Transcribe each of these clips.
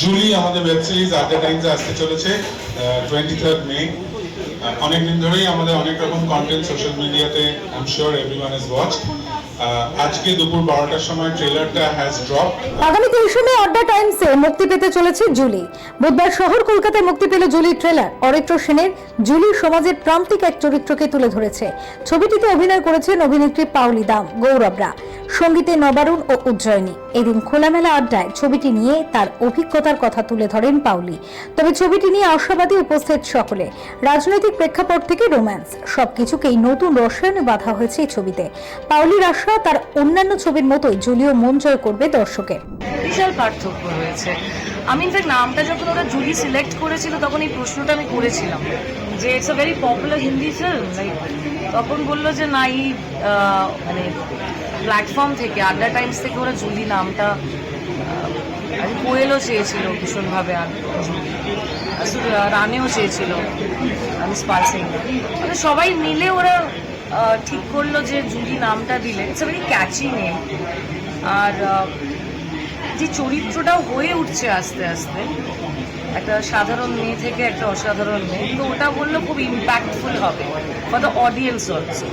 Julie আমাদের web series আড্ডা টাইমসে আসতে চলেছে টোয়েন্টি থার্ড মে অনেকদিন ধরেই আমাদের অনেক রকম কন্টেন্ট সোশ্যাল মিডিয়াতে I am sure everyone is watch আজকে দুপুর বারোটার সময় ট্রেলারটা হ্যাজ ড্রপ আগামী টাইমসে মুক্তি পেতে চলেছে জুলি। বুধবার শহর কলকাতায় মুক্তি পেল জুলির ট্রেলার। অরিত্র সেনের জুলি সমাজের প্রান্তিক এক চরিত্রকে তুলে ধরেছে। ছবিটিতে অভিনয় করেছেন অভিনেত্রী পাউলি দাম গৌরবরা সঙ্গীতে নবারুণ ও উজ্জয়িনী। এদিন খোলামেলা আড্ডায় ছবিটি নিয়ে তার অভিজ্ঞতার কথা তুলে ধরেন পাউলি তবে ছবিটি নিয়ে আশাবাদী উপস্থিত সকলে। রাজনৈতিক প্রেক্ষাপট থেকে রোম্যান্স সবকিছুকেই নতুন রসায়নে বাধা হয়েছে এই ছবিতে। পাউলির আশা তার অন্যান্য ছবির মতোই জুলিও মন জয় করবে দর্শকের। বিশাল পার্থক্য রয়েছে। আমি ইনফ্যাক্ট নামটা যখন ওরা জুলি সিলেক্ট করেছিল, তখন এই প্রশ্নটা আমি করেছিলাম যে it's a very popular Hindi film like তখন বলল যে, না, এই মানে প্ল্যাটফর্ম থেকে আড্ডা টাইমস থেকে ওরা জুলি নামটা আর কোয়েলও চেয়েছিল ভীষণভাবে আর রানেও চেয়েছিল আমি স্পাল সিং মানে সবাই মিলে ওরা ঠিক করল যে জুলি নামটা দিলে। ইটস ভেরি ক্যাচি নেম আর যে চরিত্রটা হয়ে উঠছে আস্তে আস্তে, একটা সাধারণ মেয়ে থেকে একটা অসাধারণ মেয়ে, তো ওটা বলল খুব ইম্প্যাক্টফুল হবে ফর দ্য অডিয়েন্স অলসো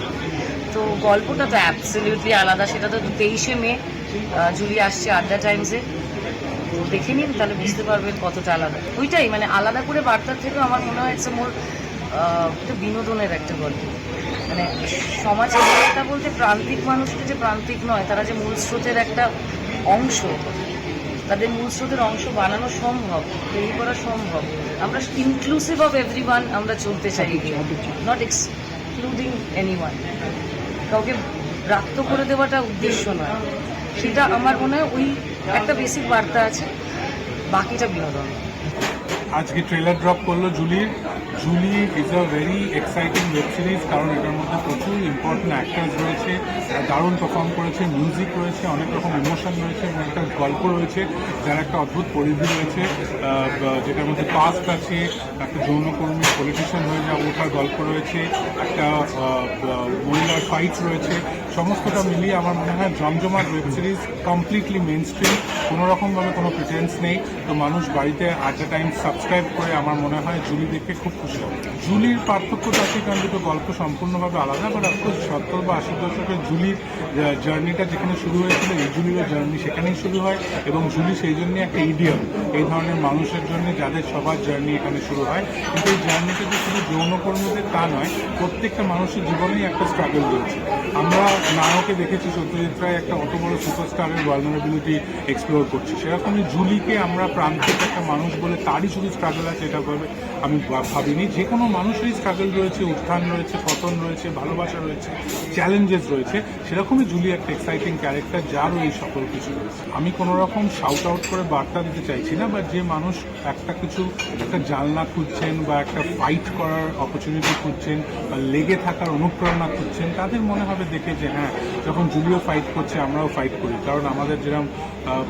তো গল্পটা তো অ্যাবসলিউটলি আলাদা, সেটা তো তেইশে মে জুলি আসছে আড্ডা টাইমসে তো দেখে নিন, তাহলে বুঝতে পারবেন কতটা আলাদা। ওইটাই মানে আলাদা করে বার্তার থেকেও আমার মনে হয়েছে মোর একটা বিনোদনের একটা গল্প। মানে সমাজে একটা বলতে প্রান্তিক মানুষকে যে প্রান্তিক নয়, তারা যে মূল স্রোতের একটা অংশ, তাদের মূল স্রোতের অংশ বানানো সম্ভব, তৈরি করা সম্ভব। আমরা ইনক্লুসিভ অফ এভরি আমরা চলতে চাই নট এক্সক্লুডিং এনি ওয়ান কাউকে রাক্ত করে দেওয়াটা উদ্দেশ্য নয়। সেটা আমার মনে হয় ওই একটা বেসিক বার্তা আছে, বাকিটা বিনোদন। আজকে ট্রেলার ড্রপ করল জুলির। Julie is a very exciting web series কারণ এটার মধ্যে প্রচুর ইম্পর্টেন্ট অ্যাক্টার্স রয়েছে দারুণ পারফর্ম করেছে মিউজিক রয়েছে, অনেক রকম ইমোশন রয়েছে এবং একটা গল্প রয়েছে, যার একটা অদ্ভুত পরিধি রয়েছে যেটার মধ্যে পাস্ট আছে, একটা যৌনকর্মী পলিটিশিয়ান হয়ে যাওয়া, ওঠার গল্প রয়েছে, একটা মহিলার ফাইট রয়েছে, সমস্তটা মিলিয়ে আমার মনে হয় জমজমাট web series completely mainstream কোনো রকমভাবে কোনো প্রিটেন্স নেই, তো মানুষ বাড়িতে অ্যাট এ টাইম সাবস্ক্রাইব করে আমার মনে হয় জুলি দেখে খুব খুশি হবে। জুলির পার্থক্য কারণ দুটো গল্প সম্পূর্ণভাবে আলাদা বাট অফকোর্স সত্তর বা আশি দশকের জুলির জার্নিটা যেখানে শুরু হয়েছিল, এই জুলিরও জার্নি সেখানেই শুরু হয়, এবং জুলি সেই জন্য একটা ইডিয়ম এই ধরনের মানুষের জন্য যাদের সবার জার্নি এখানে শুরু হয়। কিন্তু এই জার্নিটা যে শুধু যৌনকর্মীদের তা নয়, প্রত্যেকটা মানুষের জীবনেই একটা স্ট্রাগল রয়েছে। আমরা নায়কে দেখেছি সত্যজিৎ রায়, একটা অত বড় সুপারস্টারের ভালনারেবিলিটি এক্সপ্লোর করছি। সেরকমই জুলিকে আমরা প্রান্তিক একটা মানুষ বলে তারই শুধু স্ট্রাগল আছে, এটা ভাবে আমি ভাবিনি। যে কোনো মানুষেরই স্ট্রাগল রয়েছে, উত্থান রয়েছে, পতন রয়েছে, ভালোবাসা রয়েছে। চ্যালেঞ্জেস রয়েছে, সেরকমই জুলি একটা এক্সাইটিং ক্যারেক্টার যারও এই সকল কিছু রয়েছে। আমি কোনো রকম শাউট আউট করে বার্তা দিতে চাইছি না বা যে মানুষ একটা কিছু, একটা জানলা খুঁজছেন বা একটা ফাইট করার অপরচুনিটি খুঁজছেন বা লেগে থাকার অনুপ্রেরণা খুঁজছেন, তাদের মনে হবে দেখে যে হ্যাঁ যখন জুলিও ফাইট করছে, আমরাও ফাইট করি। কারণ আমাদের যেরকম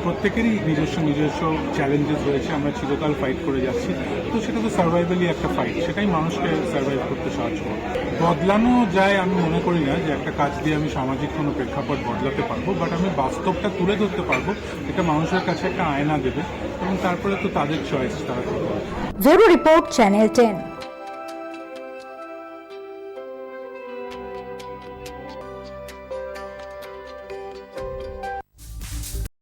প্রত্যেকেরই নিজস্ব নিজস্ব চ্যালেঞ্জেস রয়েছে, আমরা চিরকাল ফাইট করে যাচ্ছি। তো সেটা তো সার্ভাইভালি একটা ফাইট সেটাই মানুষকে সার্ভাইভ করতে সাহায্য করে বদলানো যায় আমি মনে করি না যে একটা কাজ দিয়ে আমি সামাজিক কোনো প্রেক্ষাপট বদলাতে পারব বাট আমি বাস্তবটা তুলে ধরতে পারব। এটা মানুষের কাছে একটা আয়না দেবে এবং তারপরে তো তাদের চয়েস তারা ব্যুরো রিপোর্ট চ্যানেল টেন।